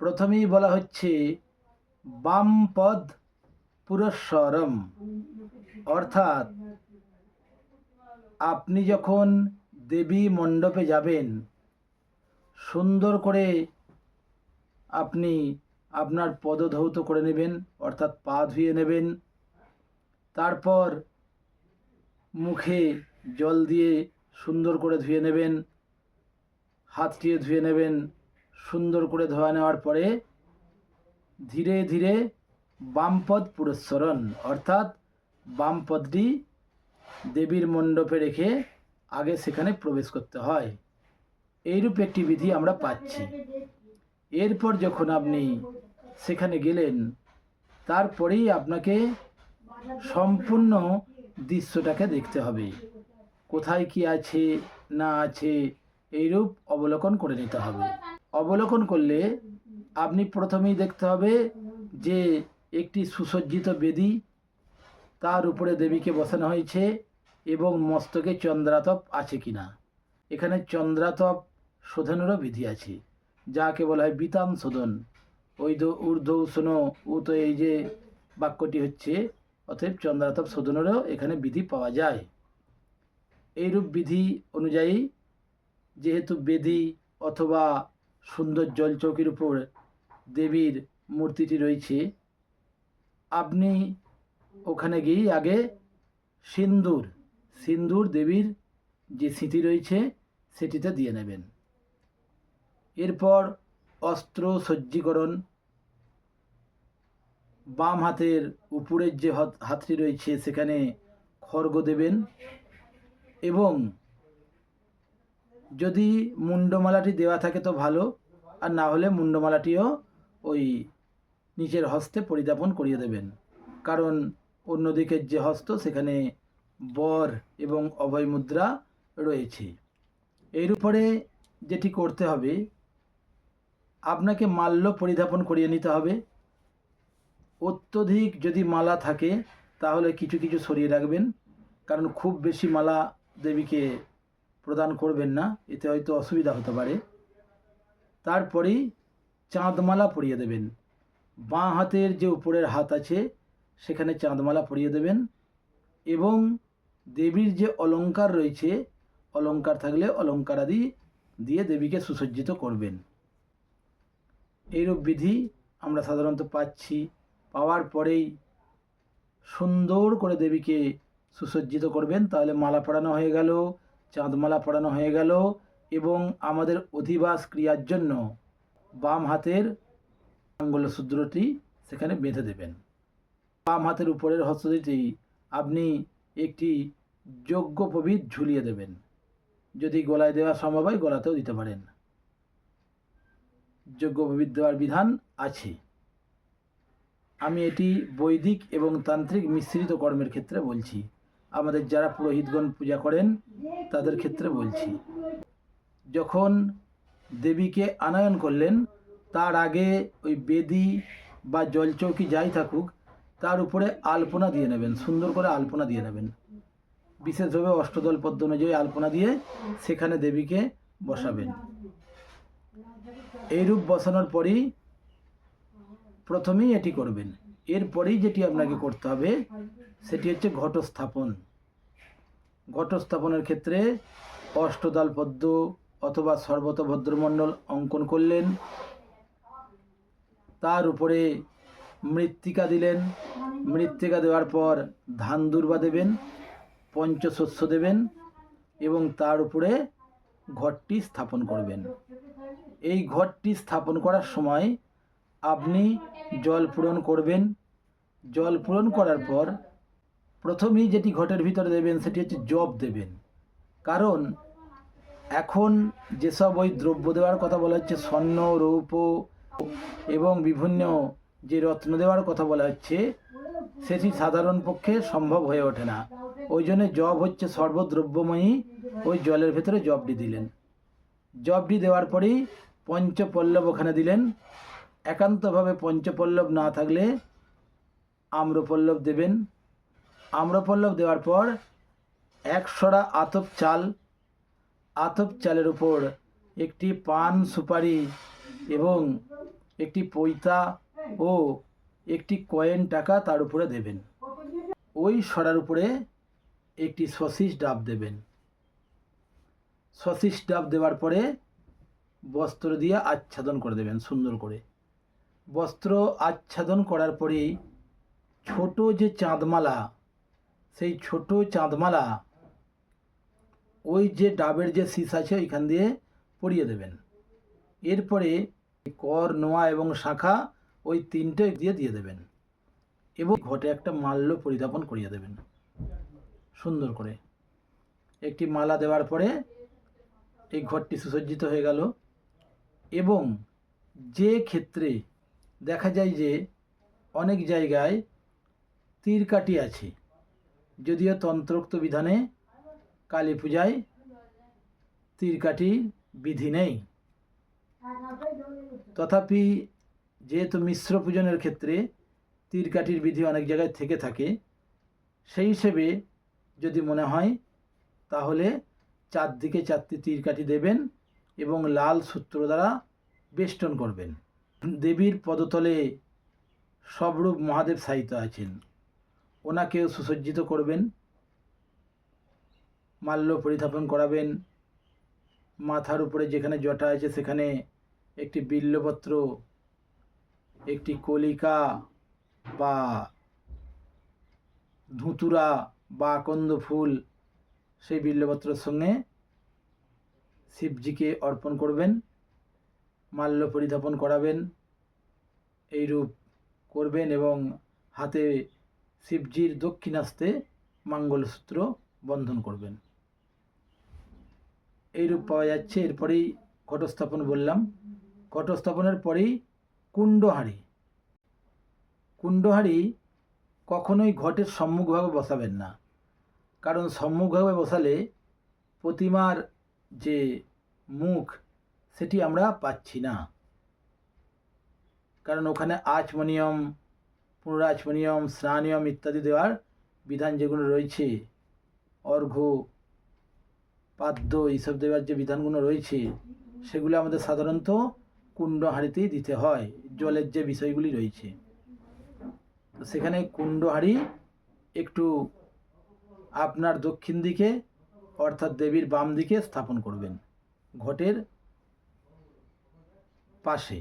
প্রথমেই বলা হচ্ছে বামপদ পুরস্বরম। অর্থাৎ আপনি যখন দেবী মণ্ডপে যাবেন, সুন্দর করে আপনি আপনার পদধৌত করে নেবেন, অর্থাৎ পা ধুয়ে নেবেন। তারপর মুখে জল দিয়ে সুন্দর করে ধুয়ে নেবেন হাতটিও ধুয়ে নেবেন সুন্দর করে ধোয়া নেওয়ার পরে ধীরে ধীরে বামপদ পুরস্সরণ অর্থাৎ বামপদটি দেবীর মণ্ডপে রেখে আগে সেখানে প্রবেশ করতে হয়। এইরূপ একটি বিধি আমরা পাচ্ছি। এরপর যখন আপনি সেখানে গেলেন, তারপরেই আপনাকে সম্পূর্ণ দৃশ্যটাকে দেখতে হবে। কোথায় কি আছে, না আছে, এইরূপ অবলোকন করে নিতে হবে। অবলোকন করলে আপনি প্রথমেই দেখতে হবে যে একটি সুসজ্জিত বেদি তার উপরে দেবীকে বসানো হয়েছে এবং মস্তকে চন্দ্রাতপ আছে কিনা। এখানে চন্দ্রাতপ শোধনেরও বিধি আছে, যাকে বলা হয় বিতান শোধন। ওই তো ঊর্ধ্ব ও তো এই যে বাক্যটি হচ্ছে, অতএব চন্দ্রাতপ শোধনেরও এখানে বিধি পাওয়া যায়। এইরূপ বিধি অনুযায়ী যেহেতু বেদি অথবা সুন্দর জল জলচৌকির উপর দেবীর মূর্তিটি রয়েছে। আপনি ওখানে গিয়েই আগে সিন্দুর সিন্দুর দেবীর যে স্মৃতি রয়েছে, সেটিতে দিয়ে নেবেন। এরপর অস্ত্র সজ্জীকরণ। বাম হাতের উপরের যে হাত- হাতটি রয়েছে, সেখানে খর্গ দেবেন এবং যদি মুন্ডমালাটি দেওয়া থাকে তো ভালো, আর না হলে মুন্ডমালাটিও ওই নিচের হস্তে পরিদাপন করিয়ে দেবেন। কারণ অন্য দিকের যে হস্ত, সেখানে বর এবং অভয় মুদ্রা রয়েছে। এর উপরে যেটি করতে হবে, আপনাকে মাল্য পরিধাপন করিয়ে নিতে হবে। অত্যধিক যদি মালা থাকে, তাহলে কিছু কিছু সরিয়ে রাখবেন। কারণ খুব বেশি মালা দেবীকে প্রদান করবেন না, এতে হয়তো অসুবিধা হতে পারে। তারপরেই চাঁদমালা পরিয়ে দেবেন। বাঁ হাতের যে উপরের হাত আছে, সেখানে চাঁদমালা পরিয়ে দেবেন এবং দেবীর যে অলংকার রয়েছে, অলংকার থাকলে অলংকার আদি দিয়ে দেবীকে সুসজ্জিত করবেন। এইরূপ বিধি আমরা সাধারণত পাচ্ছি। পাওয়ার পরেই সুন্দর করে দেবীকে সুসজ্জিত করবেন, তাহলে মালা পরানো হয়ে গেল। চাঁদমালা পড়ানো হয়ে গেল এবং আমাদের অধিবাস ক্রিয়ার জন্য বাম হাতের মঙ্গলসূত্রটি সেখানে বেঁধে দেবেন। বাম হাতের উপরের হস্তটি আপনি একটি যোগ্য প্রবিদ ঝুলিয়ে দেবেন। যদি গলায় দেওয়া সম্ভব হয় গলাতেও দিতে পারেন। যোগ্য প্রবিদ দেওয়ার বিধান আছে। আমি এটি বৈদিক এবং তান্ত্রিক মিশ্রিত কর্মের ক্ষেত্রে বলছি। আমাদের যারা পুরোহিতগণ পূজা করেন, তাদের ক্ষেত্রে বলছি। যখন দেবীকে আনয়ন করলেন, তার আগে ওই বেদি বা জলচৌকি যাই থাকুক, তার উপরে আলপনা দিয়ে নেবেন, সুন্দর করে আলপনা দিয়ে নেবেন। বিশেষভাবে অষ্টদল পদ্ম অনুযায়ী আলপনা দিয়ে সেখানে দেবীকে বসাবেন। এইরূপ বসানোর পরই প্রথমেই এটি করবেন। এরপরেই যেটি আপনাকে করতে হবে সেটি হচ্ছে ঘটস্থাপন। ঘটস্থাপনের ক্ষেত্রে অষ্টদল পদ্ম অথবা সর্বতভদ্রমণ্ডল অঙ্কন করলেন। তার উপরে মৃত্তিকা দিলেন। মৃত্তিকা দেওয়ার পর ধান দুর্বা দেবেন পঞ্চশস্য দেবেন এবং তার উপরে ঘরটি স্থাপন করবেন। এই ঘরটি স্থাপন করার সময় আপনি জল পূরণ করবেন জল পূরণ করার পর প্রথমেই যেটি ঘটের ভিতরে দেবেন সেটি হচ্ছে জব দেবেন। কারণ এখন যেসব ওই দ্রব্য দেওয়ার কথা বলা হচ্ছে, স্বর্ণ রৌপ এবং বিভিন্ন যে রত্ন দেওয়ার কথা বলা হচ্ছে, সেটি সাধারণ পক্ষে সম্ভব হয়ে ওঠে না। ওই জন্য জব হচ্ছে সর্বদ্রব্যময়ী ওই জলের ভেতরে জবটি দিলেন। জবটি দেওয়ার পরেই পঞ্চপল্লব ওখানে দিলেন। একান্তভাবে পঞ্চপল্লব না থাকলে আম্রপল্লব দেবেন। আম্রপল্লব দেওয়ার পর একশোড়া আতপ চাল, আতপ চালের উপর একটি পান সুপারি এবং একটি পৈতা ও একটি কয়েন টাকা তার উপরে দেবেন। ওই সরার উপরে একটি সসিস ডাব দেবেন। সসিস ডাব দেওয়ার পরে বস্ত্র দিয়ে আচ্ছাদন করে দেবেন, সুন্দর করে। বস্ত্র আচ্ছাদন করার পরেই ছোট যে চাঁদমালা, সেই ছোট চাঁদমালা ওই যে ডাবের যে শীষ আছে ওইখান দিয়ে পরিয়ে দেবেন। এরপরে কর, নোয়া এবং শাখা ওই তিনটে দিয়ে দিয়ে দেবেন এবং ঘটে একটা মাল্য পরিধাপন করিয়ে দেবেন সুন্দর করে। একটি মালা দেওয়ার পরে এই ঘরটি সুসজ্জিত হয়ে গেল এবং যে ক্ষেত্রে দেখা যায় যে অনেক জায়গায় তীর কাটি আছে। যদিও তন্ত্রোক্ত বিধানে কালী পূজায় তীর কাটির বিধি নেই। তথাপি যেহেতু মিশ্র পূজনের ক্ষেত্রে তীর কাটির বিধি অনেক জায়গায় থেকে থাকে, সেই হিসেবে যদি মনে হয়, তাহলে চারদিকে চারটি তীর কাঠি দেবেন এবং লাল সূত্র দ্বারা বেষ্টন করবেন। দেবীর পদতলে সবরূপ মহাদেব সাহিত্য আছেন। ওনাকেও সুসজ্জিত করবেন, মাল্য পরিধাপন করাবেন, মাথার উপরে যেখানে জটা আছে সেখানে একটি বিল্লপত্র, একটি কলিকা বা ধুতুরা বা আকন্দ ফুল সেই বিল্লপত্রের সঙ্গে শিবজিকে অর্পণ করবেন, মাল্য পরিধাপন করাবেন, এইরূপ করবেন এবং হাতে শিবজির দক্ষিণাস্তে মঙ্গলসূত্র বন্ধন করবেন। এইরূপ পাওয়া যাচ্ছে। এরপরেই ঘটস্থাপন বললাম। ঘটস্থাপনের পরেই কুণ্ডহাড়ি কুণ্ডহাড়ি কখনোই ঘটের সম্মুখভাবে বসাবেন না। কারণ সম্মুখভাবে বসালে প্রতিমার যে মুখ, সেটি আমরা পাচ্ছি না। কারণ ওখানে আচমনিয়ম পুনরাচমনিয়ম স্নানিয়ম ইত্যাদি দেওয়ার বিধান যেগুলো রয়েছে, অর্ঘ্য, পাদ্য এইসব দেওয়ার যে বিধানগুলো রয়েছে, সেগুলো আমাদের সাধারণত কুণ্ড হাঁড়িতেই দিতে হয়, জলের যে বিষয়গুলি রয়েছে। তো সেখানে কুণ্ড হাঁড়ি একটু আপনার দক্ষিণ দিকে অর্থাৎ দেবীর বাম দিকে স্থাপন করবেন, ঘটের পাশে।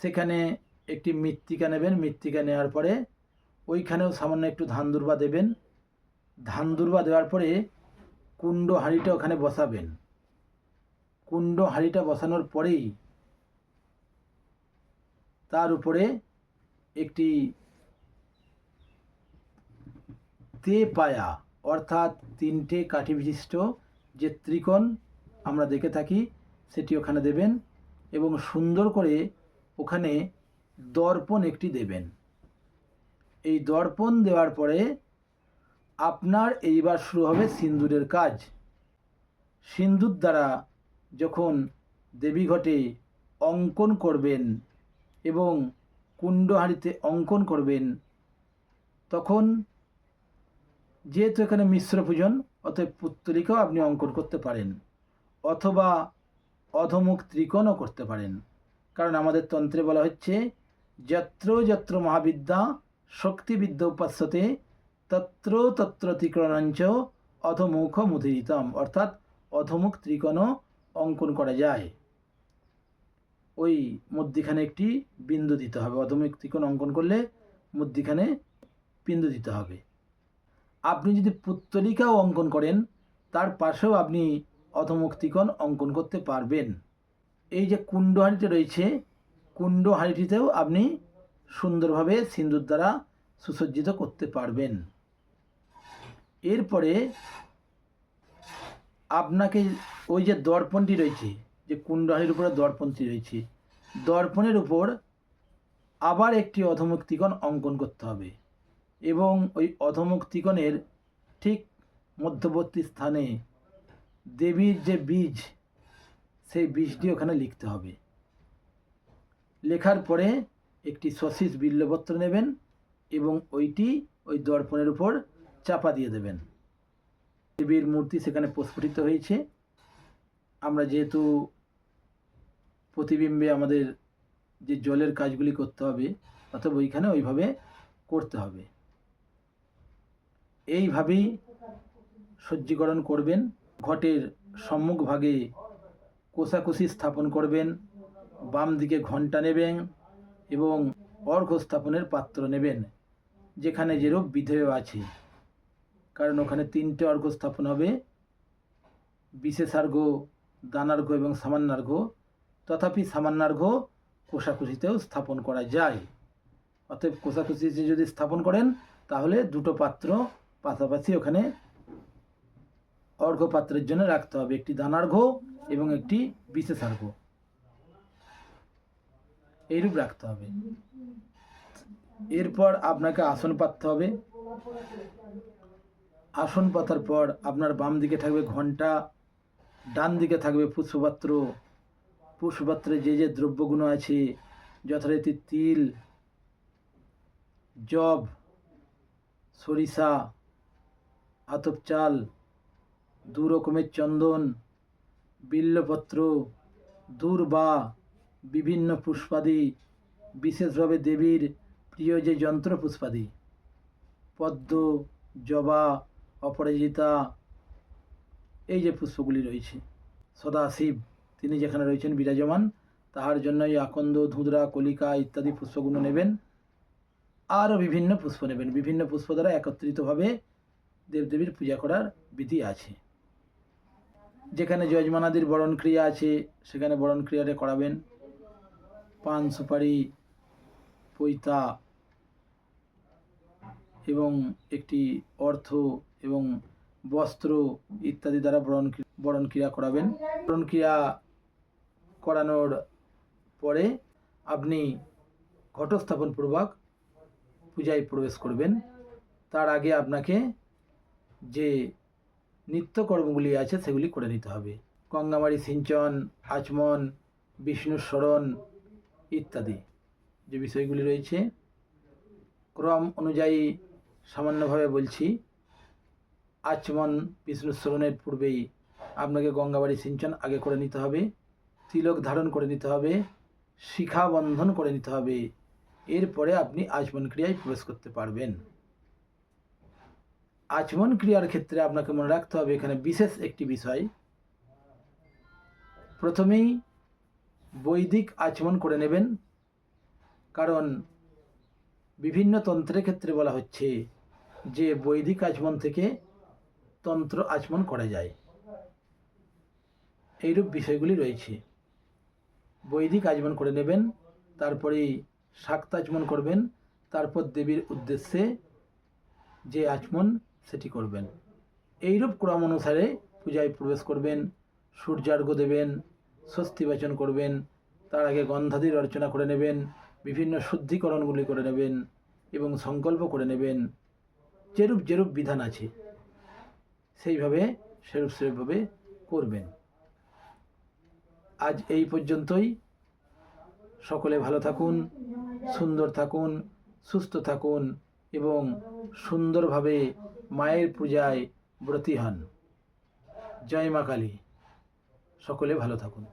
সেখানে একটি মৃত্তিকা নেবেন, মৃত্তিকা নেওয়ার পরে ওইখানেও সামান্য একটু ধান দুর্বা দেবেন। ধান দুর্বা দেওয়ার পরে কুণ্ড হাঁড়িটা ওখানে বসাবেন। কুণ্ড হাঁড়িটা বসানোর পরেই তার উপরে একটি তে পায়া অর্থাৎ তিনটে কাঠি বিশিষ্ট যে ত্রিকোণ আমরা দেখে থাকি, সেটি ওখানে দেবেন এবং সুন্দর করে ওখানে দর্পণ একটি দেবেন। এই দর্পণ দেওয়ার পরে আপনার এইবার শুরু হবে সিন্দুরের কাজ। সিন্দুর দ্বারা যখন দেবী ঘটে অঙ্কন করবেন এবং কুণ্ডহাড়িতে অঙ্কন করবেন, তখন যেহেতু এখানে মিশ্র পূজন, অতএব পুত্তলিকাও আপনি অঙ্কন করতে পারেন অথবা অধমুখ ত্রিকোণও করতে পারেন। কারণ আমাদের তন্ত্রে বলা হচ্ছে যত্র যত্র মহাবিদ্যা শক্তিবিদ্যা উপাস্যতে তত্র তত্র ত্রিকোণাঞ্চ অধমুখ মুদিরিতম অর্থাৎ অধমুখ ত্রিকোণও অঙ্কন করা যায় ওই মধ্যিখানে একটি বিন্দু দিতে হবে অধমুখ ত্রিকোণ অঙ্কন করলে মধ্যিখানে বিন্দু দিতে হবে আপনি যদি পুত্তলিকাও অঙ্কন করেন তার পাশেও আপনি অধমুখ ত্রিকোণ অঙ্কন করতে পারবেন এই যে কুণ্ডহাড়িতে রয়েছে কুণ্ডহাড়িটিতেও আপনি সুন্দরভাবে সিন্দুর দ্বারা সুসজ্জিত করতে পারবেন। এরপরে আপনাকে ওই যে দর্পণটি রয়েছে, যে কুণ্ডহাড়ির উপরে দর্পণটি রয়েছে, দর্পণের উপর আবার একটি অধমুখ ত্রিকোণ অঙ্কন করতে হবে এবং ওই অধমুখ ত্রিকোণের ঠিক মধ্যবর্তী স্থানে দেবীর যে বীজ, সেই বীজটি ওখানে লিখতে হবে। লেখার পরে একটি সশিস বিল্লপত্র নেবেন এবং ওইটি ওই দর্পণের উপর চাপা দিয়ে দেবেন। দেবীর মূর্তি সেখানে প্রস্ফুটিত হয়েছে। আমরা যেহেতু প্রতিবিম্বে আমাদের যে জলের কাজগুলি করতে হবে অথবা ওইখানে ওইভাবে করতে হবে। এইভাবেই সজ্জীকরণ করবেন, ঘটের সম্মুখভাগে কোষাকুষি স্থাপন করবেন বাম দিকে ঘণ্টা নেবেন এবং অর্ঘ্য স্থাপনের পাত্র নেবেন, যেখানে যেরূপ বিধেয় আছে। কারণ ওখানে তিনটে অর্ঘ্য স্থাপন হবে, বিশেষার্ঘ্য, দানার্ঘ্য এবং সামান্যার্ঘ তথাপি সামান্যার্ঘ কোষাকুষিতেও স্থাপন করা যায়। অতএব কোষাকুষিতে যদি স্থাপন করেন, তাহলে দুটো পাত্র পাশাপাশি ওখানে অর্ঘ্য পাত্রের জন্য রাখতে হবে। একটি দানার্ঘ্য এবং একটি বিশেষার্ঘ্য। এইরূপ রাখতে হবে। এরপর আপনাকে আসন পাততে হবে। আসন পাতার পর আপনার বাম দিকে থাকবে ঘণ্টা, ডান দিকে থাকবে পুষ্পপাত্র। পুষ্পপাত্রে যে যে দ্রব্যগুণ আছে, যথারীতি তিল জব সরিষা, আতপ চাল, দু রকমের চন্দন, বিল্লপত্র, দূর্বা বিভিন্ন পুষ্পাদি, বিশেষভাবে দেবীর প্রিয় যে যন্ত্র পুষ্পাদি পদ্ম, জবা, অপরাজিতা, এই যে পুষ্পগুলি রয়েছে, সদাশিব, তিনি যেখানে রয়েছেন বিরাজমান, তাহার জন্য এই আকন্দ, ধুদরা, কলিকা ইত্যাদি পুষ্পগুলো নেবেন। আরও বিভিন্ন পুষ্প নেবেন, বিভিন্ন পুষ্প দ্বারা একত্রিতভাবে দেবদেবীর পূজা করার বিধি আছে। যেখানে যজমানাদির বরণ ক্রিয়া আছে, সেখানে বরণ ক্রিয়াটা করাবেন। পান, সুপারি, পৈতা এবং একটি অর্থ এবং বস্ত্র ইত্যাদি দ্বারা বরণ বরণ ক্রিয়া করাবেন। বরণ ক্রিয়া করানোর পরে আপনি ঘটস্থাপনপূর্বক পূজায় প্রবেশ করবেন। তার আগে আপনাকে যে নিত্যকর্মগুলি আছে সেগুলি করে নিতে হবে। গঙ্গামারি সিঞ্চন, আচমন বিষ্ণু স্মরণ ইত্যাদি যে বিষয়গুলি রয়েছে। ক্রম অনুযায়ী সামান্যভাবে বলছি, আচমন বিষ্ণু স্মরণের পূর্বেই আপনাকে গঙ্গাবাড়ি সিঞ্চন আগে করে নিতে হবে, তিলক ধারণ করে নিতে হবে, শিখা বন্ধন করে নিতে হবে, এরপরে আপনি আচমন ক্রিয়ায় প্রবেশ করতে পারবেন। আচমন ক্রিয়ার ক্ষেত্রে আপনাকে মনে রাখতে হবে এখানে বিশেষ একটি বিষয়। প্রথমেই বৈদিক আচমন করে নেবেন, কারণ বিভিন্ন তন্ত্রের ক্ষেত্রে বলা হচ্ছে যে বৈদিক আচমন থেকে তন্ত্র আচমন করা যায়। এইরূপ বিষয়গুলি রয়েছে। বৈদিক আচমন করে নেবেন তারপরেই শাক্ত আচমন করবেন, তারপর দেবীর উদ্দেশ্যে যে আচমন সেটি করবেন। এইরূপ ক্রম অনুসারে পূজায় প্রবেশ করবেন, সূর্যার্ঘ্য দেবেন স্বস্তি বাচন করবেন, তার আগে গন্ধাদির অর্চনা করে নেবেন, বিভিন্ন শুদ্ধিকরণগুলি করে নেবেন এবং সংকল্প করে নেবেন। যেরূপ যেরূপ বিধান আছে, সেইভাবে সেরূপ সেরূপভাবে করবেন। আজ এই পর্যন্তই। সকলে ভালো থাকুন, সুন্দর থাকুন, সুস্থ থাকুন এবং সুন্দরভাবে মায়ের পূজায় ব্রতী হন। জয় মা কালী। সকলে ভালো থাকুন।